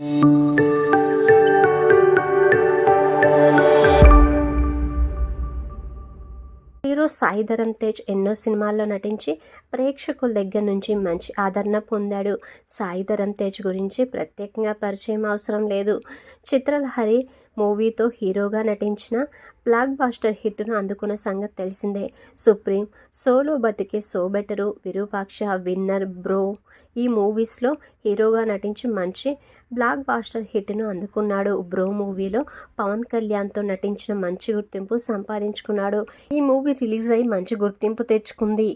Hero Sai Dharam Tej ఎన్నో సినిమాల్లో నటించి ప్రేక్షకుల దగ్గర నుంచి మంచి ఆదరణ పొందాడు. సాయిధరం తేజ్ గురించి ప్రత్యేకంగా పరిచయం అవసరం లేదు. చిత్రలహరి మూవీతో హీరోగా నటించిన బ్లాక్ బాస్టర్ హిట్ను అందుకున్న సంగతి తెలిసిందే. సుప్రీం సోలో బతికే so better Virupaksha winner bro ఈ మూవీస్లో హీరోగా నటించి మంచి బ్లాక్ బాస్టర్ హిట్ను అందుకున్నాడు. బ్రో మూవీలో పవన్ కళ్యాణ్తో నటించిన మంచి గుర్తింపు సంపాదించుకున్నాడు. ఈ మూవీ రిలీజ్ అయి మంచి గుర్తింపు తెచ్చుకుంది.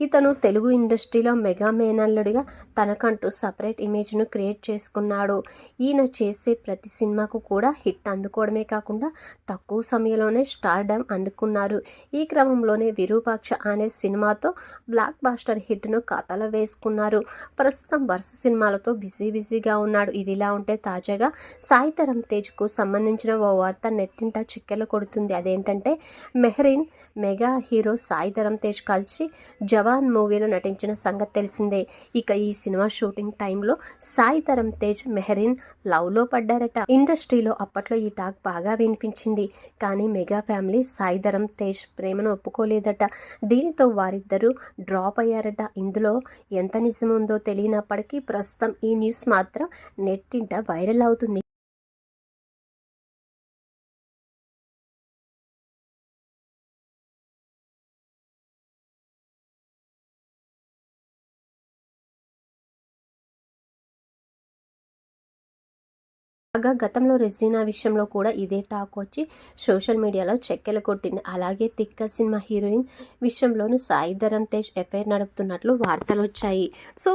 ఇతను తెలుగు ఇండస్ట్రీలో మెగా మేనల్లుడిగా తనకంటూ సపరేట్ ఇమేజ్ను క్రియేట్ చేసుకున్నాడు. ఈయన చేసే ప్రతి సినిమాకు కూడా హిట్ అందుకోవడమే కాకుండా తక్కువ సమయంలోనే స్టార్డమ్ అందుకున్నారు. ఈ క్రమంలోనే విరూపాక్ష అనే సినిమాతో బ్లాక్ బాస్టర్ హిట్ను ఖాతాలో వేసుకున్నారు. ప్రస్తుతం వరుస సినిమాలతో బిజీ బిజీగా ఉన్నాడు. ఇదిలా ఉంటే తాజాగా సాయితరం తేజ్కు సంబంధించిన ఓ వార్త నెట్టింట చిక్కెలు కొడుతుంది. అదేంటంటే మెహరీన్ మెగా హీరో సాయితరం తేజ్ కలిసి జవాన్ మూవీలో నటించిన సంగతి తెలిసిందే. ఇక ఈ సినిమా షూటింగ్ టైంలో సాయి తరం తేజ్ మెహరీన్ లవ్లో పడ్డారట. ఇండస్ట్రీలో అప్పట్లో ఈ టాక్ బాగా వినిపించింది. కానీ మెగా ఫ్యామిలీ సాయి సాయిధరం తేజ్ ప్రేమను ఒప్పుకోలేదట. దీనితో వారిద్దరూ డ్రాప్ అయ్యారట. ఇందులో ఎంత నిజముందో తెలియనప్పటికీ ప్రస్తుతం ఈ న్యూస్ మాత్రం నెట్టింట వైరల్ అవుతుంది. కాగా గతంలో రెజీనా విషయంలో కూడా ఇదే టాక్ వచ్చి సోషల్ మీడియాలో చెక్కెలు కొట్టింది. అలాగే తిక్క సినిమా హీరోయిన్ విషయంలోనూ సాయి ధరమ్ తేజ్ ఎఫ్ఐఆర్ నడుపుతున్నట్లు వార్తలు వచ్చాయి. సో